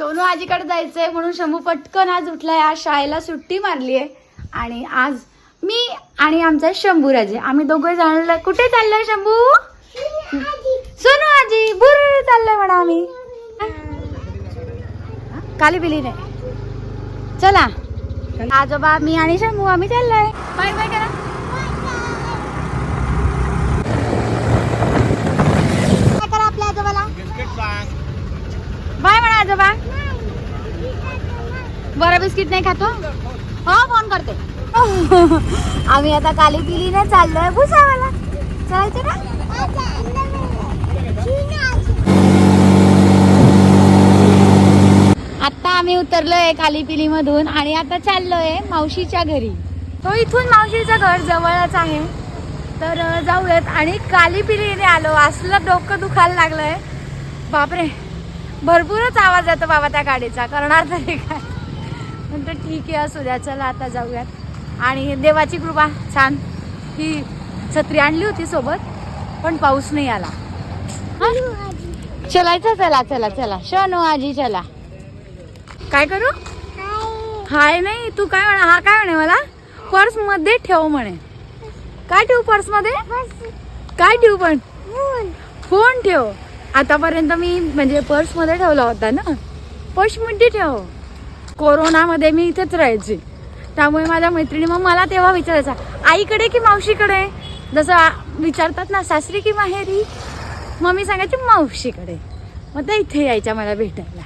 सोनू आजीकडे जायचंय म्हणून शंभू पटकन आज उठलाय. आज शाळेला सुट्टी मारली आहे आणि आज मी आणि आमचा शंभू राजे. आम्ही दोघं जाणलं कुठे चाललोय शंभू? सोनू आजी बुर चाललोय म्हणा आम्ही. काली बिली नाही. चला. आजोबा मी आणि शंभू आम्ही चाललोय. बाय बाय करा काय करा आपल्या आजोबाला बाय म्हणा आजोबा बरं बिस्किट नाही खातो? हो फोन करते. आम्ही आता काली पिलीने चाललोय भुसावाला चालायचं ना? आता आम्ही उतरलोय कालीपिली मधून आणि आता चाललोय मावशीच्या घरी. तो इथून मावशीचं घर जवळच आहे. तर जाऊयात. आणि कालीपिलीने आलो. असलं डोकं दुखायला लागलंय. बापरे. भरपूरच आवाज येतो बाबा त्या गाडीचा. करणार तरी काय? म्हणतो ठीक आहे असू द्या चला आता जाऊयात. आणि देवाची कृपा छान. ही छत्री आणली होती सोबत पण पाऊस नाही आला? चलायचं चला चला चला. शनो आजी चला. काय करू? हाय. नाही तू काय म्हणा? हा काय म्हणे मला? पर्समध्ये ठेव म्हणे. काय ठेवू पर्स. मध्ये काय ठेवू पण? फोन. ठेव. आतापर्यंत मी म्हणजे पर्समध्ये ठेवला होता ना? पर्समध्ये ठेव. कोरोनामध्ये मी इथेच राहायचे. त्यामुळे माझ्या मैत्रिणी मग मला तेव्हा विचारायचा आईकडे की मावशीकडे? जसं विचारतात ना सासरी की माहेरी? मग मी सांगायची मावशीकडे. मग त्या इथे यायच्या मला भेटायला.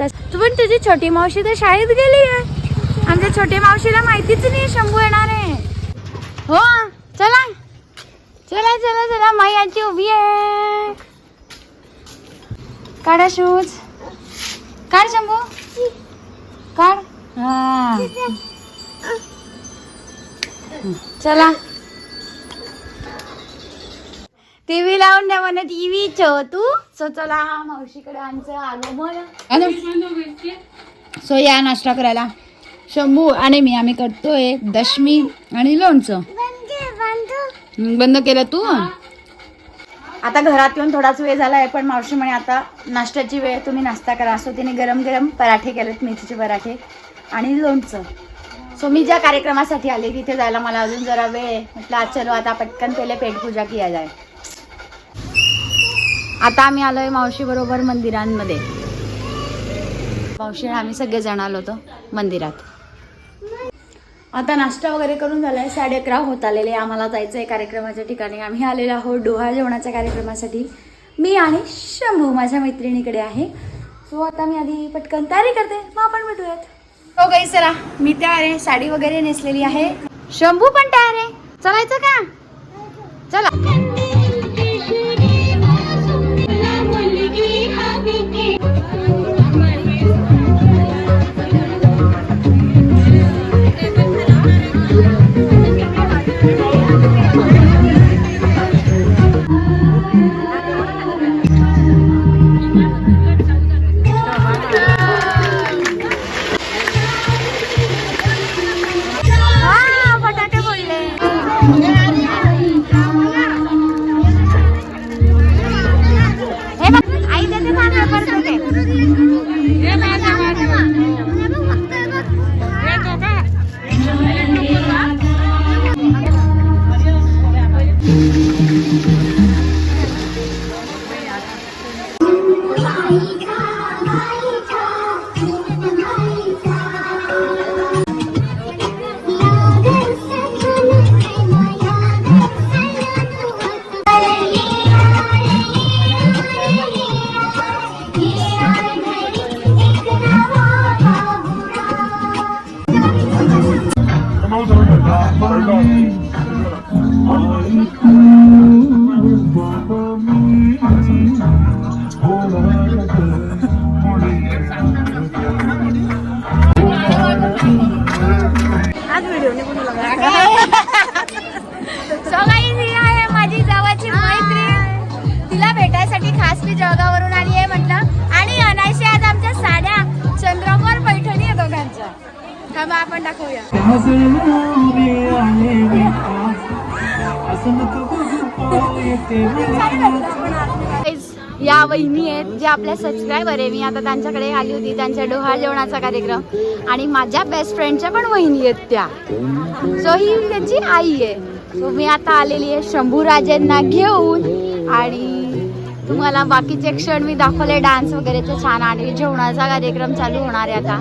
तस- तू पण तुझी छोटी मावशी तर शाळेत गेली आहे. आमच्या छोट्या मावशीला माहितीच नाही शंभू येणार आहे. हो चला. चला चला चला माई आजी उभी आहे. काढा शूज काढ शंभू. काढ. हा. चला. टीव्ही लावून द्या म्हणा टीव्ही तू. सो चला मावशीकडे आमचं आगमन सो या नाश्ता करायला. शंभू आणि मी आम्ही करतोय दशमी आणि लोणचं. बंद केलं तू? आता घरात येऊन थोडाच वेळ झाला आहे पण मावशी म्हणे आता नाश्त्याची वेळ तुम्ही नाश्ता करा. असो तिने गरम गरम पराठे केलेत मेथीचे पराठे आणि लोणचं. सो मी ज्या कार्यक्रमासाठी आले तिथे जायला मला अजून जरा वेळ. आहे म्हटलं आज चलो आता पटकन पहिले पेटपूजा किया जाय. आता आम्ही आलोय मावशी बरोबर मंदिरांमध्ये. मावशी आम्ही सगळे जण आलो होतो मंदिरात. आता नाश्ता वगैरे करून झालाय. साडे अकरा होत आलेले आम्हाला जायचं आहे कार्यक्रमाच्या ठिकाणी. आम्ही आलेलो आहोत डोहा जेवणाच्या कार्यक्रमासाठी. मी आणि शंभू माझ्या मैत्रिणीकडे आहे. सो आता मी आधी पटकन तयारी करते. मग आपण भेटूयात. हो गई सरा मी तयार आहे. साडी वगैरे नेसलेली आहे. शंभू पण तयार आहे. चलायचं का? चला. आज या वहिनी आहेत जे आपल्या सबस्क्रायबर आहे. मी आता त्यांच्याकडे आली होती त्यांच्या डोहाळ जेवणाचा कार्यक्रम. आणि माझ्या बेस्ट फ्रेंडच्या पण वहिनी आहेत त्या. सो ही त्यांची आई आहे. सो मी आता आलेली आहे शंभूराजेंना घेऊन. आणि तुम्हाला बाकीचे क्षण मी दाखवले. डान्स वगैरेचे छान आणि जेवणाचा कार्यक्रम चालू होणार आहे आता.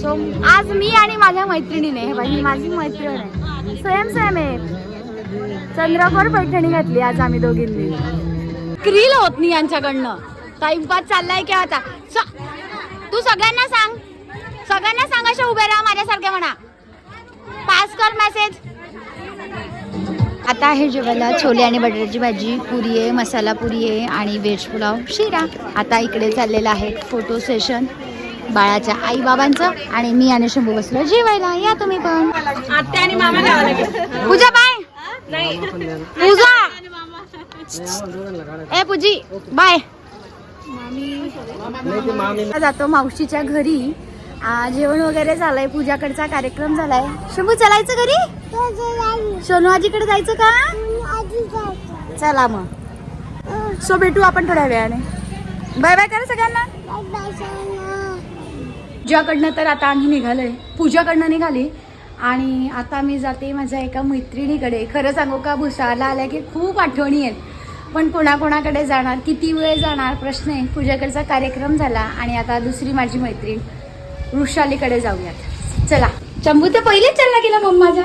सो आज मी आणि माझ्या मैत्रिणीने ही माझी मैत्रीण आहे. स्वयं सेम आहे. चंद्रपूर पैठणी घातली आज आम्ही दोघींनी. क्रील होत नाही यांच्याकडनं. टाइमपास चाललाय की आता. तू सगळ्यांना सांग. सगळ्यांना सांग अशा उभे राहा माझ्यासारखे म्हणा. पास कर मेसेज आता आहे जेवायला छोले आणि बटाट्याची भाजी पुरी आहे मसाला पुरी आहे आणि व्हेज पुलाव शिरा. आता इकडे चाललेलं आहे फोटो सेशन बाळाच्या आई बाबांचं आणि मी आणि शंभू बसलो जेवायला. या तुम्ही पण. आत्या आणि मामा. पूजा बाय पूजा. ए पूजी बाय. जातो मावशीच्या घरी. आ, जेवण वगैरे झालंय पूजाकडचा कार्यक्रम झालाय. शंभू चलायचं घरी? सोनू आजीकडे जायचं का? चला मग. सो भेटू आपण थोड्या वेळाने. बाय बाय करा सगळ्यांना. पूजाकडनं तर आता आम्ही निघालोय पूजाकडनं निघाली. आणि आता मी जाते माझ्या एका मैत्रिणीकडे. खरं सांगू का भुसावळला आल्या की खूप आठवणी आहेत. पण कोणाकोणाकडे जाणार किती वेळ जाणार प्रश्न आहे. पूजेकडचा कार्यक्रम झाला आणि आता दुसरी माझी मैत्रीण. वृषालीकडे जाऊयात. चला. चंबू तर पहिलेच चालला गेला मम्माच्या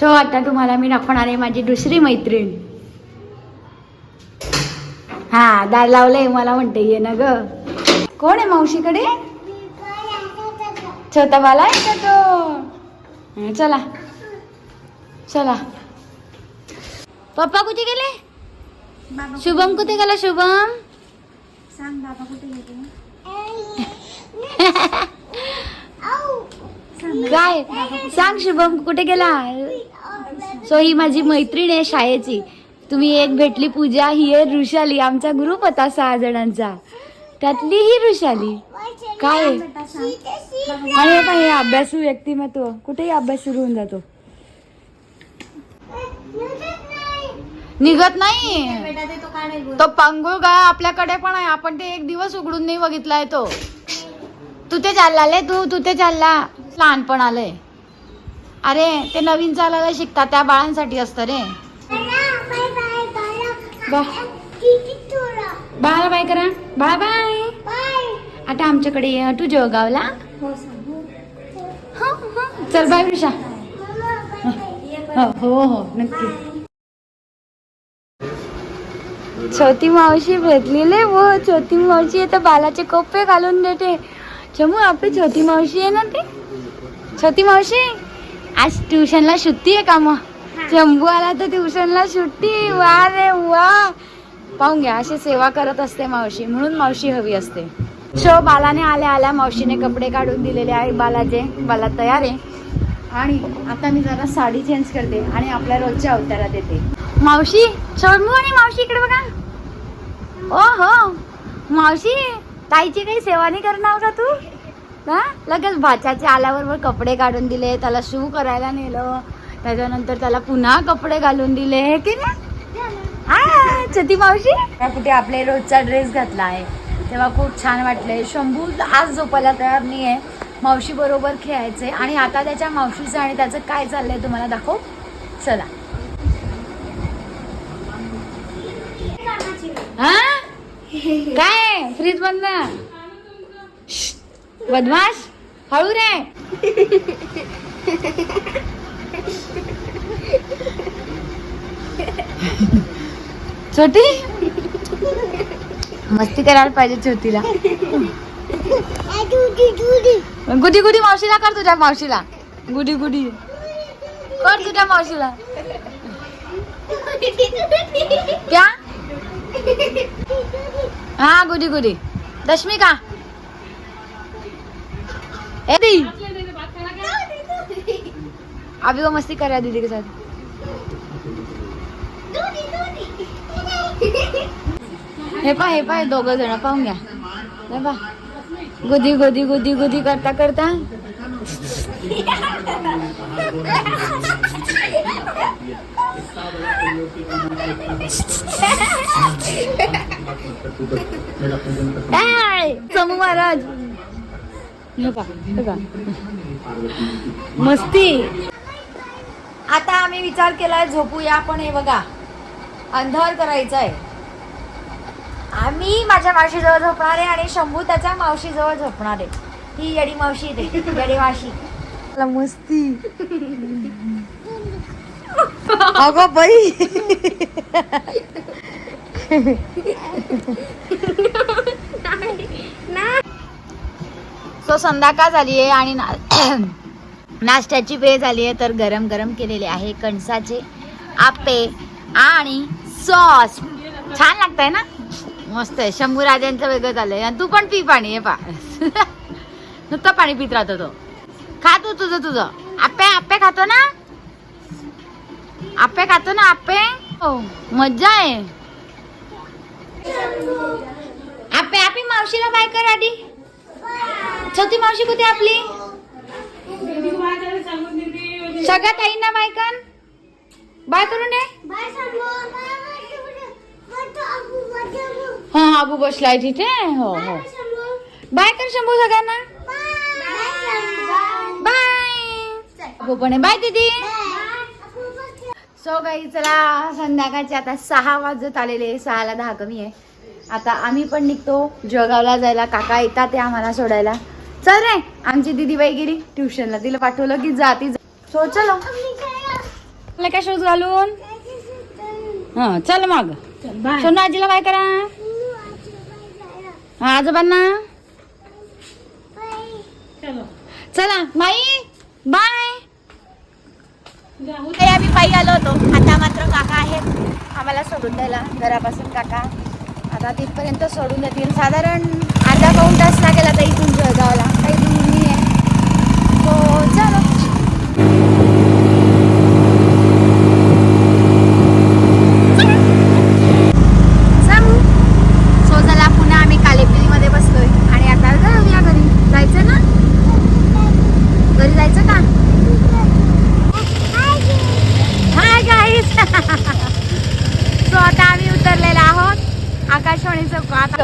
सो आता तुम्हाला मी दाखवणार आहे माझी दुसरी मैत्रीण. हा दार लावलंय मला म्हणते ये ना ग. कोण आहे मावशीकडे? का तो? चला. चला. पप्पा कुठे गेले? शुभम कुठे गेला शुभम? सांग बाबा कुठे गेले? काय? सांग शुभम कुठे गेला? सो ही माझी मैत्रीण आहे शाळेची. तुम्ही एक भेटली पूजा ही आहे ऋषाली आमचा ग्रुप होता सहा जणांचा. त्यातली ही ऋषाली. काय? आहे? आणि हे काय हे अभ्यासू व्यक्तिमत्व कुठेही अभ्यास सुरू होऊन जातो. निघत नाही. तो पंगुळ गा आपल्याकडे पण आहे. आपण ते एक दिवस उघडून नाही बघितलाय तो. तू ते चालला ले तू तू ते चालला. लहानपण आलंय. अरे ते नवीन चालायला शिकतात त्या बाळांसाठी असतं रे. बा. बाळा बाय करा. बाळा बाय. आता आमच्याकडे तू जळगावला? हं, हं. चल बाय वृषा. हो. हो हो नक्की. छोटी मावशी भेटलेले वो. छोटी मावशी आहे तर बालाचे कोपे घालून देते. चमू आपली छोटी मावशी आहे ना ती? छोटी मावशी आज ट्युशनला सुट्टी आहे का मग? चंबू आला तर ट्युशनला सुट्टी. वा रे वा. पाहून घ्या अशी सेवा करत असते मावशी. म्हणून मावशी हवी असते. शो बालाने आल्या आल्या मावशीने कपडे काढून दिलेले आहे. बालाचे बाला तयार आहे. आणि आता मी जरा साडी चेंज करते आणि आपल्या रोजच्या अवतारात येते. मावशी शर्मू आणि मावशी इकडे बघा. ओ हो मावशी ताईची काही सेवा नाही करणार का तू? हा? लगेच भाच्याचे आल्याबरोबर कपडे काढून दिले त्याला शू करायला नेलं. त्याच्यानंतर त्याला पुन्हा कपडे घालून दिले हे की नाही? हा छती मावशी. कुठे आपले रोजचा ड्रेस घातला आहे. तेव्हा खूप छान वाटले. शंभू आज झोपायला तयार नाही आहे मावशी बरोबर खेळायचे. आणि आता त्याच्या मावशीचं आणि त्याचं काय चाललंय तुम्हाला दाखव? चला. काय? फ्रीज बंद. बदमाश हळू रे. छोटी? मस्ती करायला पाहिजे छोटीला. गुडी गुडी मावशीला कर तुझ्या, मावशीला. गुडी गुडी कर तुझ्या, मावशीला. क्या? हाँ गुडी गुडी दशमिका. ए, दी. अभी वो मस्ती कर रहा है दीदी के साथ. हे पा हे पा दोघ जण पाहून घ्या. हे पा गुदी गुदी गुदी गुदी करता करता. काय? समू महाराज. हे हे. मस्ती. आता आम्ही विचार केलाय झोपूया आपण हे बघा अंधार करायचा आहे आम्ही माझ्या मावशीजवळ झोपणार आहे आणि शंभू त्याच्या मावशीजवळ झोपणार आहे. ही येडी मावशी ते येडी मावशी. मला मस्ती. अगं बाई. सो संध्याकाळ झाली आहे आणि ना नाश्त्याची वेळ झाली आहे तर गरम गरम केलेले आहे कणसाचे आप्पे आणि सॉस. छान लागतंय ना? मस्त आहे. शंभू राजांचं वेगळं चाललंय आणि तू पण पी पाणी हे पा. नुसतं पाणी पित राहतो तो. खा तू तुझं तुझं. आप्पे आप्पे खातो ना? आप्पे खातो ना आप्पे? हो मज्जा आहे. आप्पे आपी मावशीला बाय कर आधी. छोटी मावशी कुठे आपली? सगळ्या ताईंना बाय कर. बाय करून दे हा आबू बसलाय तिथे हो हो. बाय कर शंभू सगळ्यांना. बाय आबू पण आहे बाय दीदी. सो गाई चला संध्याकाळचे आता सहा वाजत आलेले सहाला दहा कमी आहे. आता आम्ही पण निघतो. जळगावला जायला. काका येतात ते आम्हाला सोडायला. चल रे आमची दिदी बाई गेली ट्युशनला तिला पाठवलं की जा ती सो चलो काय शूज घालून? हा चल मग. सोनू आजीला बाय करा. आजोबांना? चलो. चला माई बाय. जाऊ काही आम्ही पायी आलो होतो. आता मात्र काका आहेत. आम्हाला सोडून द्यायला घरापासून काका. आता तिथपर्यंत सोडून देतील. साधारण अर्धा पाऊण तास लागेल आता इथून जळगावला. काही दूर नाही आहे हो चलो सांगू सो चला पुन्हा आम्ही कालेपिलीमध्ये बसलोय आणि आता जाऊया घरी जायचं ना घरी जायचं का हाय गाईस सो आता आम्ही उतरलेलो आहोत आकाशवाणी चौकात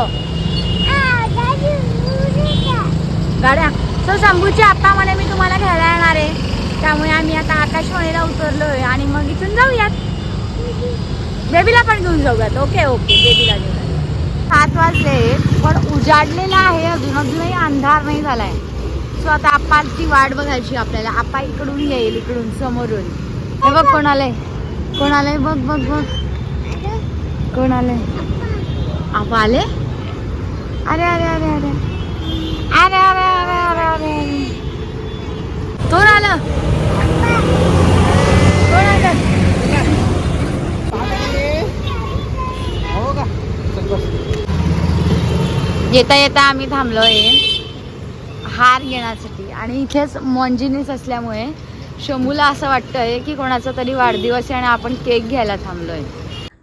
गाड्या. सो शंभूची आप्पा म्हणे मी तुम्हाला घ्यायला येणार आहे. त्यामुळे आम्ही आता आकाशवाणीला उतरलोय आणि मग इथून जाऊयात. बेबीला पण घेऊन जाऊयात. Okay okay. बेबीला घेऊन सात वाजले पण उजाडलेला आहे. अजून अजूनही अंधार नाही झालाय. सो आता आप्पाची वाट बघायची आपल्याला. आप्पा इकडून येईल इकडून समोरून. हे बघ कोण आलंय कोण आलंय बघ बघ बघ. कोण आलंय आपा आले? अरे अरे अरे अरे. अरे अरे अरे अरे अरे. तोर कोण आलं. कोण आलं. येता येता आम्ही थांबलोय हार घेण्यासाठी. आणि इथेच मॉन्जिनीस असल्यामुळे शंभूला असं वाटतंय की कोणाचा तरी वाढदिवस आहे आणि आपण केक घ्यायला थांबलोय.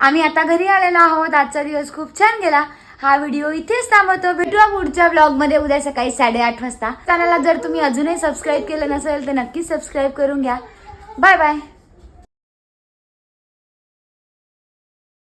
आम्ही आता घरी आलेलो आहोत. आजचा दिवस खूप छान गेला. हा व्हिडिओ इथेच थांबवतो. भेटूया पुढच्या ब्लॉगमध्ये उद्या सकाळी साडेआठ वाजता. चॅनलला जर तुम्ही अजूनही सबस्क्राईब केलं नसेल तर नक्कीच सबस्क्राईब करून घ्या. Bye bye